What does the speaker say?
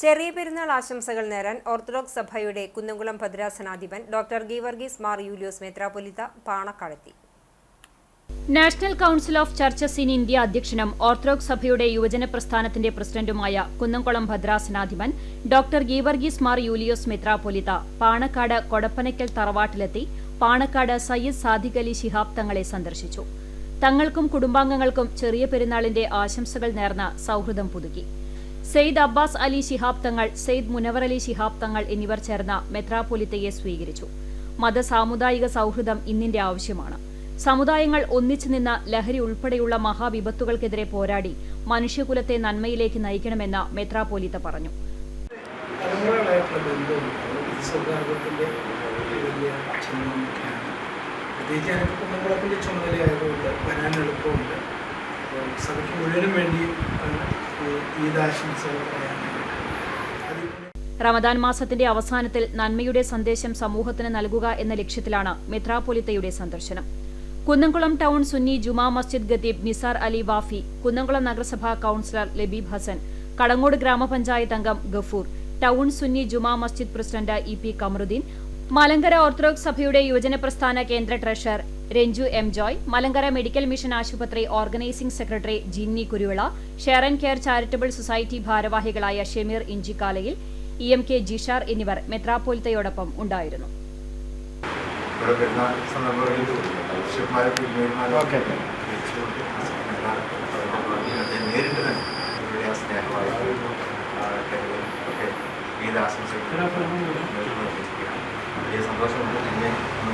ചെറിയ പെരുന്നാൾ ആശംസകൾ നേരാൻ ഓർത്തഡോക്സ് സഭയുടെ കുന്നംകുളം ഭദ്രാസനാധിപൻ ഡോക്ടർ ഗീവർഗീസ് മാർ യൂലിയോസ് മെത്രാപൊലിത്ത പാണക്കാടെത്തി. National council of churches in India അധ്യക്ഷനും ഓർത്തഡോക്സ് സഭയുടെ യുവജന പ്രസ്ഥാനത്തിന്റെ പ്രസിഡന്റുമായ കുന്നംകുളം ഭദ്രാസനാധിപൻ ഡോക്ടർ ഗീവർഗീസ് മാർ യൂലിയോസ് മെത്രാപൊലിത്ത പാണക്കാട് കൊടപ്പനയ്ക്കൽ തറവാട്ടിലെത്തി പാണക്കാട് സയ്യിദ് സാദിഖ് അലി ശിഹാബ് തങ്ങളെ സന്ദർശിച്ചു. തങ്ങൾക്കും കുടുംബാംഗങ്ങൾക്കും ചെറിയ പെരുന്നാളിന്റെ ആശംസകൾ നേർന്ന സൗഹൃദം പുതുക്കി. സെയ്ദ് അബ്ബാസ് അലി ശിഹാബ് തങ്ങൾ സെയ്ദ് മുനവർ അലി ശിഹാബ് തങ്ങൾ എന്നിവർ ചേർന്ന മെത്രാപൊലിത്തയെ സ്വീകരിച്ചു. മത സാമുദായിക സൗഹൃദം ഇന്നിന്റെ ആവശ്യമാണ്. സമുദായങ്ങൾ ഒന്നിച്ചു നിന്ന് ലഹരി ഉൾപ്പെടെയുള്ള മഹാവിപത്തുകൾക്കെതിരെ പോരാടി മനുഷ്യകുലത്തെ നന്മയിലേക്ക് നയിക്കണമെന്ന് മെത്രാപോലിത്ത പറഞ്ഞു. ചുമതലയായതുകൊണ്ട് വരാൻ എളുപ്പമുണ്ട്. സഭയ്ക്ക് മുഴുവനും വേണ്ടിയും റമദാൻ മാസത്തിന്റെ അവസാനത്തിൽ നന്മയുടെ സന്ദേശം സമൂഹത്തിന് നൽകുക എന്ന ലക്ഷ്യത്തിലാണ് മെത്രാപൊലിത്തയുടെ സന്ദർശനം. കുന്നംകുളം ടൗൺ സുന്നി ജുമാ മസ്ജിദ് ഖത്തീബ് നിസാർ അലി വാഫി കുന്നംകുളം നഗരസഭാ കൌൺസിലർ ലബീബ് ഹസൻ കടങ്ങോട് ഗ്രാമപഞ്ചായത്ത് അംഗം Gafoor town Sunni Juma Masjid president E P Kamaruddin Malankara Orthodox സഭയുടെ യുവജന പ്രസ്ഥാന കേന്ദ്ര treasurer Ranju M Joy Malankara medical mission ആശുപത്രി organising secretary Jinny Kuruvila share and care charitable society ഭാരവാഹികളായ ഷെമീർ ഇഞ്ചിക്കാലയിൽ ഇ എം കെ ജിഷാർ എന്നിവർ മെത്രാപ്പോലിത്തയോടൊപ്പം ഉണ്ടായിരുന്നു. നേരിട്ട് തന്നെ Langsung.